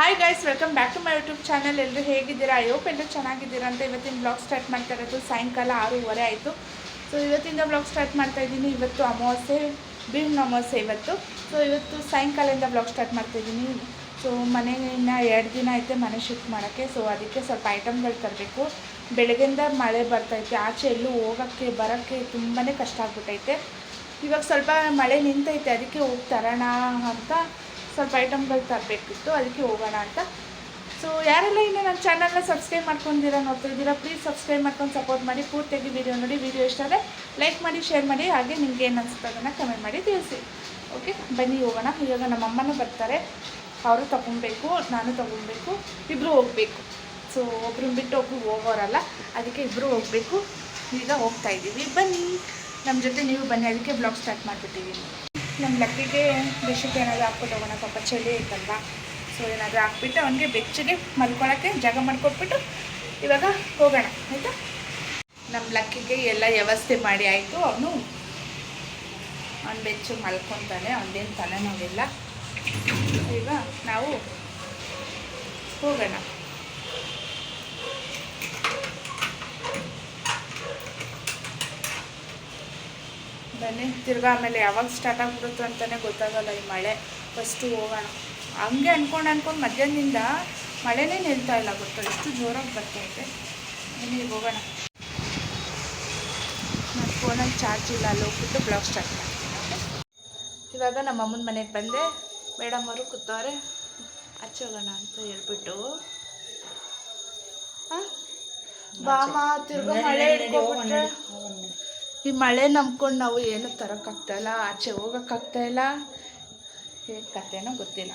Hi guys welcome back to my YouTube channel ಎಲ್ಲರೂ ಹೇಗಿದ್ದೀರಾ? I hope ಎಲ್ಲರೂ ಚೆನ್ನಾಗಿದ್ದೀರಾ ಅಂತ ಇವತ್ತಿನ ಬ್ಲಾಗ್ ಸ್ಟಾರ್ಟ್ ಮಾಡ್ತಾ ಇರೋದು ಸಾಯಂಕಾಲ ಆರೂವರೆ ಆಯಿತು. ಸೊ ಇವತ್ತಿಂದ ಬ್ಲಾಗ್ ಸ್ಟಾರ್ಟ್ ಮಾಡ್ತಾ ಇದ್ದೀನಿ. ಇವತ್ತು ಅಮಾವಾಸ್ಯೆ, ಭೀಮ್ ಅಮಾವಾಸ್ಯೆ ಇವತ್ತು. ಸೊ ಇವತ್ತು ಸಾಯಂಕಾಲದಿಂದ ಬ್ಲಾಗ್ ಸ್ಟಾರ್ಟ್ ಮಾಡ್ತಾಯಿದ್ದೀನಿ ಸೊ ಮನೆಯಿಂದ ಎರಡು ದಿನ ಐತೆ ಮನೆ ಶಿಫ್ಟ್ ಮಾಡೋಕ್ಕೆ. ಸೊ ಅದಕ್ಕೆ ಸ್ವಲ್ಪ ಐಟಮ್ಗಳು ತರಬೇಕು. ಬೆಳಗ್ಗೆಯಿಂದ ಮಳೆ ಬರ್ತೈತೆ ಆಚೆ ಎಲ್ಲೂ ಹೋಗೋಕ್ಕೆ, ಬರೋಕ್ಕೆ ತುಂಬಾ ಕಷ್ಟ ಆಗ್ಬಿಟ್ಟೈತೆ. ಇವಾಗ ಸ್ವಲ್ಪ ಮಳೆ ನಿಂತೈತೆ. ಅದಕ್ಕೆ ಹೋಗಿ ತರೋಣ ಅಂತ ಸ್ವಲ್ಪ ಐಟಮ್ಗಳು ತರಬೇಕಿತ್ತು, ಅದಕ್ಕೆ ಹೋಗೋಣ ಅಂತ. ಸೊ ಯಾರೆಲ್ಲ ಇನ್ನೂ ನನ್ನ ಚಾನಲ್ನ ಸಬ್ಸ್ಕ್ರೈಬ್ ಮಾಡ್ಕೊಂಡಿದ್ದೀರಾ, ನೋಡ್ತಾ ಇದ್ದೀರಾ ಪ್ಲೀಸ್ ಸಬ್ಸ್ಕ್ರೈಬ್ ಮಾಡ್ಕೊಂಡು ಸಪೋರ್ಟ್ ಮಾಡಿ. ಪೂರ್ತಿಯಾಗಿ ವಿಡಿಯೋ ನೋಡಿ ವಿಡಿಯೋ ಇಷ್ಟ ಆದರೆ ಲೈಕ್ ಮಾಡಿ ಶೇರ್ ಮಾಡಿ, ಹಾಗೆ ನಿಮ್ಗೆ ಏನು ಅನಿಸುತ್ತೆ ಅದನ್ನು ಕಮೆಂಟ್ ಮಾಡಿ ತಿಳಿಸಿ. ಓಕೆ ಬನ್ನಿ, ಹೋಗೋಣ. ಇವಾಗ ನಮ್ಮ ಅಮ್ಮನೂ ಬರ್ತಾರೆ. ಅವರು ತೊಗೊಬೇಕು, ನಾನು ತೊಗೊಬೇಕು ಇಬ್ಬರು ಹೋಗಬೇಕು. ಸೊ ಒಬ್ರನ್ನ ಬಿಟ್ಟು ಒಬ್ರು ಹೋಗೋರಲ್ಲ, ಅದಕ್ಕೆ ಇಬ್ಬರು ಹೋಗಬೇಕು. ಈಗ ಹೋಗ್ತಾ ಇದ್ದೀವಿ. ಬನ್ನಿ. ನಮ್ಮ ಜೊತೆ ನೀವು ಬನ್ನಿ. ಅದಕ್ಕೆ ಬ್ಲಾಗ್ ಸ್ಟಾರ್ಟ್ ಮಾಡಿಬಿಟ್ಟಿದ್ದೀನಿ ನಮ್ಮ ಲಕ್ಕಿಗೆ ಬೆಡ್ಶೀಟ್ ಏನಾದರೂ ಹಾಕ್ಬಿಟ್ಟು ಹೋಗೋಣ ಪಾಪ ಚಳಿ ಐತಲ್ವಾ? ಸೊ ಏನಾದರೂ ಹಾಕ್ಬಿಟ್ಟು ಅವನಿಗೆ ಬೆಚ್ಚಗೆ ಮಲ್ಕೊಳಕ್ಕೆ ಜಾಗ ಮಾಡಿಕೊಟ್ಬಿಟ್ಟು ಇವಾಗ ಹೋಗೋಣ, ಆಯಿತಾ? ನಮ್ಮ ಲಕ್ಕಿಗೆ ಎಲ್ಲ ವ್ಯವಸ್ಥೆ ಮಾಡಿ ಆಯಿತು. ಅವನು ಅವ್ನು ಬೆಚ್ಚು ಮಲ್ಕೊತಾನೆ ಅವನದೇನು ತಲೆನೋವಿಲ್ಲ. ಈಗ ನಾವು ಹೋಗೋಣ. ಬನ್ನಿ. ತಿರ್ಗಾ ಆಮೇಲೆ ಯಾವಾಗ ಸ್ಟಾರ್ಟ್ ಆಗ್ಬಿಡುತ್ತೋ ಅಂತಲೇ ಗೊತ್ತಾಗಲ್ಲ ಈ ಮಳೆ. ಫಸ್ಟು ಹೋಗೋಣ. ಹಂಗೆ ಅಂದ್ಕೊಂಡು ಅಂದ್ಕೊಂಡು ಮಧ್ಯಾಹ್ನದಿಂದ ಮಳೆನೇ ನಿಲ್ತಾ ಇಲ್ಲ ಗೊತ್ತಾ ಎಷ್ಟು ಜೋರಾಗಿ ಬರ್ತೈತೆ ಬನ್ನಿ ಹೋಗೋಣ. ನನ್ನ ಫೋನಲ್ಲಿ ಚಾರ್ಜ್ ಇಲ್ಲ. ಅಲ್ಲಿ ಹೋಗ್ಬಿಟ್ಟು ಬ್ಲಾಗ್ ಸ್ಟಾರ್ಟ್ ಮಾಡ್ತೀನಿ ಇವಾಗ ನಮ್ಮ ಅಮ್ಮನ ಮನೆಗೆ ಬಂದೆ. ಮೇಡಮ್ ಅವರು ಕೂತವ್ರೆ. ಹಚ್ಚೋಗೋಣ ಹೋಗೋಣ ಅಂತ ಹೇಳ್ಬಿಟ್ಟು? ಬಾಮ ತಿರ್ಗಾ ಮಳೆ ಹಿಡ್ಕೊಬಿಟ್ರೆ ಈ ಮಳೆ ನಂಬ್ಕೊಂಡು ನಾವು ಏನು ತರೋಕ್ಕಾಗ್ತಾಯಿಲ್ಲ ಆಚೆ ಹೋಗೋಕ್ಕಾಗ್ತಾಯಿಲ್ಲ ಏನು ಕಥೆನೋ ಗೊತ್ತಿಲ್ಲ.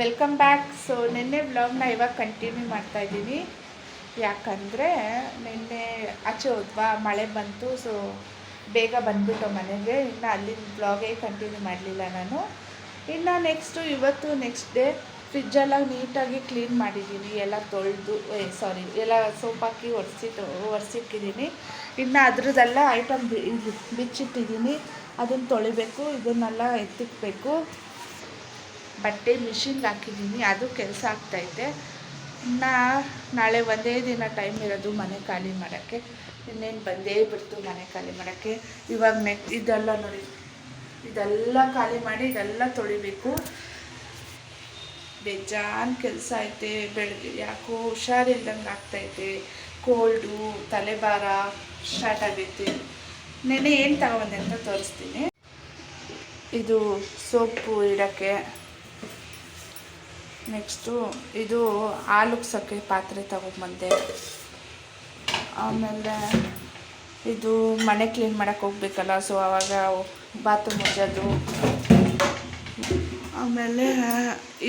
ವೆಲ್ಕಮ್ ಬ್ಯಾಕ್ ಸೊ ನಿನ್ನೆ ವ್ಲಾಗ್ನ ಇವಾಗ ಕಂಟಿನ್ಯೂ ಮಾಡ್ತಾ ಇದ್ದೀನಿ. ಯಾಕಂದರೆ ನಿನ್ನೆ ಆಚೆ ಹೋದ್ವಾ, ಮಳೆ ಬಂತು ಸೊ ಬೇಗ ಬಂದ್ಬಿಟ್ಟು ಮನೆಗೆ. ಇನ್ನು ಅಲ್ಲಿನ ಬ್ಲಾಗೇ ಕಂಟಿನ್ಯೂ ಮಾಡಲಿಲ್ಲ ನಾನು. ಇನ್ನು ನೆಕ್ಸ್ಟು ಇವತ್ತು ನೆಕ್ಸ್ಟ್ ಡೇ ಫ್ರಿಜ್ಜೆಲ್ಲ ನೀಟಾಗಿ ಕ್ಲೀನ್ ಮಾಡಿದ್ದೀನಿ. ಎಲ್ಲ ತೊಳೆದು ಸಾರಿ ಎಲ್ಲ ಸೋಪ್ ಹಾಕಿ ಒರೆಸಿ ಒರೆಸಿಟ್ಟಿದ್ದೀನಿ. ಇನ್ನು ಅದ್ರದ್ದೆಲ್ಲ ಐಟಮ್ ಬಿಚ್ಚಿಟ್ಟಿದ್ದೀನಿ. ಅದನ್ನು ತೊಳಿಬೇಕು, ಇದನ್ನೆಲ್ಲ ಎತ್ತಿಕ್ಬೇಕು. ಬಟ್ಟೆ ಮಿಷಿನ್ಗೆ ಹಾಕಿದ್ದೀನಿ. ಅದು ಕೆಲಸ ಆಗ್ತೈತೆ ಇನ್ನು ನಾಳೆ ಒಂದೇ ದಿನ ಟೈಮ್ ಇರೋದು ಮನೆ ಖಾಲಿ ಮಾಡೋಕ್ಕೆ. ಇನ್ನೇನು ಬಂದೇ ಬಿಡ್ತು ಮನೆ ಖಾಲಿ ಮಾಡೋಕ್ಕೆ. ಇವಾಗ ನೆಕ್ ಇದೆಲ್ಲ ನೋಡಿ. ಇದೆಲ್ಲ ಖಾಲಿ ಮಾಡಿ ಇದೆಲ್ಲ ತೊಳಿಬೇಕು. ಬೇಜಾನ್ ಕೆಲಸ ಐತೆ ಬೆಳಗ್ಗೆ ಯಾಕೋ ಹುಷಾರಿಲ್ದಂಗೆ ಆಗ್ತೈತೆ ಕೋಲ್ಡು, ತಲೆಭಾರ ಸ್ಟಾರ್ಟ್ ಆಗೈತೆ. ನೆನೆ ಏನು ತಗೊಂಡೆ ಅಂತ ತೋರಿಸ್ತೀನಿ. ಇದು ಸೋಪು ಇಡೋಕ್ಕೆ. ನೆಕ್ಸ್ಟು ಇದು ಹಾಲುಗ್ಸೋಕ್ಕೆ ಪಾತ್ರೆ ತಗೊಂಬಂದೆ. ಆಮೇಲೆ ಇದು ಮನೆ ಕ್ಲೀನ್ ಮಾಡೋಕ್ಕೆ ಹೋಗ್ಬೇಕಲ್ಲ, ಸೊ ಆವಾಗ ಬಾತು ಮುಚ್ಚೋದು. ಆಮೇಲೆ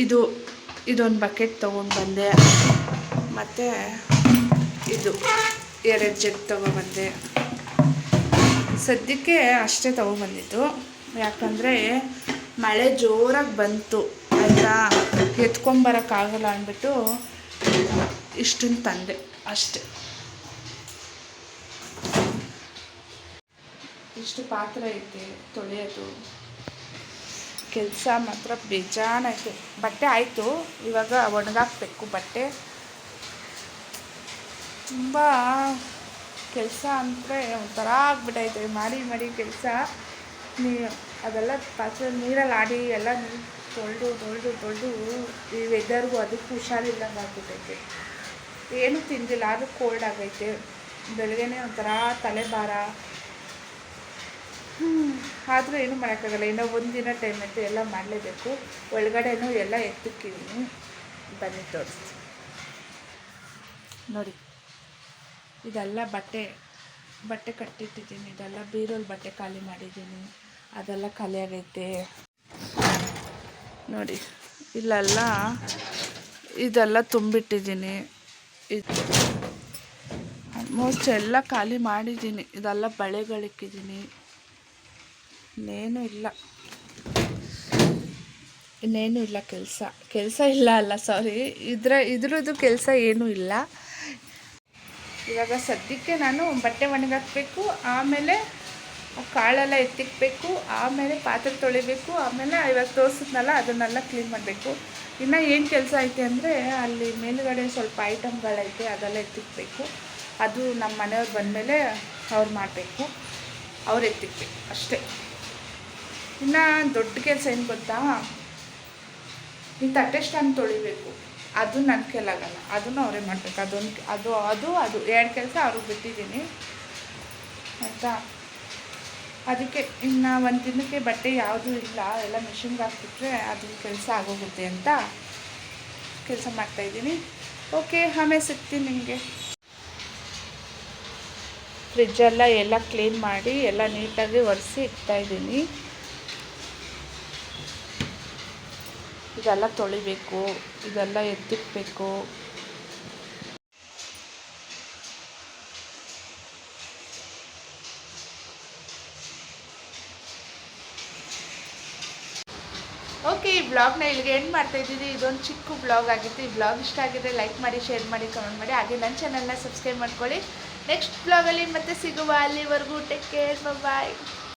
ಇದು, ಇದೊಂದು ಬಕೆಟ್ ತೊಗೊಂಡು ಬಂದೆ ಮತ್ತು ಇದು ಎರಡು ಜಗ್ ತೊಗೊಬಂದೆ. ಸದ್ಯಕ್ಕೆ ಅಷ್ಟೇ ತೊಗೊಬಂದಿದ್ದು. ಯಾಕಂದರೆ ಮಳೆ ಜೋರಾಗಿ ಬಂತು, ಆಯಿತಾ? ಎತ್ಕೊಂಬರೋಕ್ಕಾಗಲ್ಲ ಅಂದ್ಬಿಟ್ಟು ಇಷ್ಟನ್ನು ತಂದೆ, ಅಷ್ಟೆ. ಇಷ್ಟು ಪಾತ್ರೆ ಐತೆ ತೊಳೆಯೋದು. ಕೆಲಸ ಮಾತ್ರ ಬೇಜಾನೈತೆ ಬಟ್ಟೆ ಆಯಿತು, ಇವಾಗ ಒಣಗಾಕ್ಬೇಕು ಬಟ್ಟೆ. ತುಂಬ ಕೆಲಸ ಅಂದರೆ ಒಂಥರ ಆಗ್ಬಿಟ್ಟೈತೆ ಮಾಡಿ ಮಾಡಿ ಕೆಲಸ. ನೀ ಅದೆಲ್ಲ ಪಾತ್ರೆ ನೀರಲ್ಲಿ ಆಡಿ ಎಲ್ಲ ನೀರು ತೊಳೆದು ತೊಳೆದು ತೊಳೆದು ಈ ವೆದರ್ಗೂ ಅದಕ್ಕೂ ಹುಷಾರಿಲ್ಲಂಗೆ ಆಗ್ಬಿಟ್ಟೈತೆ. ಏನೂ ತಿಂದಿಲ್ಲ, ಆದರೂ ಕೋಲ್ಡ್ ಆಗೈತೆ. ಬೆಳಗ್ಗೆನೇ ಒಂಥರ ತಲೆಭಾರ. ಆದರೂ ಏನೂ ಮಾಡೋಕ್ಕಾಗಲ್ಲ. ಇನ್ನೂ ಒಂದಿನ ಟೈಮ್ ಐತೆ ಎಲ್ಲ ಮಾಡಲೇಬೇಕು. ಒಳಗಡೆನೂ ಎಲ್ಲ ಎತ್ತಿಕ್ಕಿದ್ದೀನಿ ಬನ್ನಿ ತೋರಿಸ್ತೀನಿ. ನೋಡಿ, ಇದೆಲ್ಲ ಬಟ್ಟೆ ಬಟ್ಟೆ ಕಟ್ಟಿಟ್ಟಿದ್ದೀನಿ. ಇದೆಲ್ಲ ಬೀರಲ್ಲಿ ಬಟ್ಟೆ ಖಾಲಿ ಮಾಡಿದ್ದೀನಿ. ಅದೆಲ್ಲ ಖಾಲಿ ಆಗೈತೆ ನೋಡಿ, ಇಲ್ಲೆಲ್ಲ ಇದೆಲ್ಲ ತುಂಬಿಟ್ಟಿದ್ದೀನಿ. ಇದು ಆಲ್ಮೋಸ್ಟ್ ಎಲ್ಲ ಖಾಲಿ ಮಾಡಿದ್ದೀನಿ. ಇದೆಲ್ಲ ಬಳೆಗಳಿಕ್ಕಿದ್ದೀನಿ. ಇನ್ನೇನು ಇಲ್ಲ. ಇನ್ನೇನು ಇಲ್ಲ ಕೆಲಸ. ಕೆಲಸ ಇಲ್ಲ ಅಲ್ಲ ಸಾರಿ ಇದರ ಇದ್ರದ್ದು ಕೆಲಸ ಏನೂ ಇಲ್ಲ. ಇವಾಗ ಸದ್ಯಕ್ಕೆ ನಾನು ಬಟ್ಟೆ ಒಣಗಾಕಬೇಕು. ಆಮೇಲೆ ಕಾಳೆಲ್ಲ ಎತ್ತಿಕ್ಬೇಕು, ಆಮೇಲೆ ಪಾತ್ರೆ ತೊಳಿಬೇಕು, ಆಮೇಲೆ ಇವಾಗ ತೋರಿಸಿದ್ನಲ್ಲ ಅದನ್ನೆಲ್ಲ ಕ್ಲೀನ್ ಮಾಡಬೇಕು. ಇನ್ನು ಏನು ಕೆಲಸ ಐತೆ ಅಂದರೆ ಅಲ್ಲಿ ಮೇಲುಗಡೆ ಸ್ವಲ್ಪ ಐಟಮ್ಗಳೈತೆ ಅದೆಲ್ಲ ಎತ್ತಿಕ್ಬೇಕು. ಅದು ನಮ್ಮ ಮನೆಯವ್ರು ಬಂದಮೇಲೆ ಅವ್ರು ಮಾಡಬೇಕು. ಅವ್ರು ಎತ್ತಿಕ್ಬೇಕು, ಅಷ್ಟೇ. ಇನ್ನು ದೊಡ್ಡ ಕೆಲಸ ಏನು ಗೊತ್ತಾ? ಈ ತಟ್ಟೆ ಸ್ಟ್ಯಾಂಡ್ ತೊಳಿಬೇಕು. ಅದು ನನ್ನ ಕೈಲಾಗಲ್ಲ ಅದನ್ನು ಅವರೇ ಮಾಡಬೇಕು. ಅದೊಂದು, ಅದು ಅದು ಅದು, ಎರಡು ಕೆಲಸ ಅವ್ರಿಗೆ ಬಿಟ್ಟಿದ್ದೀನಿ. ಆಯಿತಾ? ಅದಕ್ಕೆ ಇನ್ನು ಒಂದು ದಿನಕ್ಕೆ ಬಟ್ಟೆ ಯಾವುದೂ ಇಲ್ಲ, ಎಲ್ಲ ಮಿಷಿನ್ಗೆ ಹಾಕ್ಬಿಟ್ರೆ ಅದು ಕೆಲಸ ಆಗೋಗುತ್ತೆ ಅಂತ ಕೆಲಸ ಮಾಡ್ತಾಯಿದ್ದೀನಿ ಓಕೆ ಆಮೇಲೆ ಸಿಗ್ತೀನಿ ನಿಮಗೆ. ಫ್ರಿಜ್ಜೆಲ್ಲ ಎಲ್ಲ ಕ್ಲೀನ್ ಮಾಡಿ ಎಲ್ಲ ನೀಟಾಗಿ ಒರೆಸಿ ಇಡ್ತಾಯಿದ್ದೀನಿ ಇದೆಲ್ಲ ತೊಳಿಬೇಕು, ಇದೆಲ್ಲ ಎತ್ತಿಕ್ಬೇಕು ಓಕೆ ಈ ಬ್ಲಾಗ್ನ ಇಲ್ಲಿಗೆ ಎಂಡ್ ಮಾಡ್ತಾ ಇದ್ದೀವಿ. ಇದೊಂದು ಚಿಕ್ಕ ಬ್ಲಾಗ್ ಆಗಿತ್ತು. ಈ ಬ್ಲಾಗ್ ಇಷ್ಟ ಆಗಿದ್ರೆ ಲೈಕ್ ಮಾಡಿ ಶೇರ್ ಮಾಡಿ ಕಮೆಂಟ್ ಮಾಡಿ. ಹಾಗೆ ನನ್ನ ಚಾನಲ್ನ ಸಬ್ಸ್ಕ್ರೈಬ್ ಮಾಡ್ಕೊಳ್ಳಿ. ನೆಕ್ಸ್ಟ್ ಬ್ಲಾಗಲ್ಲಿ ಮತ್ತೆ ಸಿಗುವ ಅಲ್ಲಿವರೆಗೂ ಟೇಕ್ ಕೇರ್ ಬಾಯ್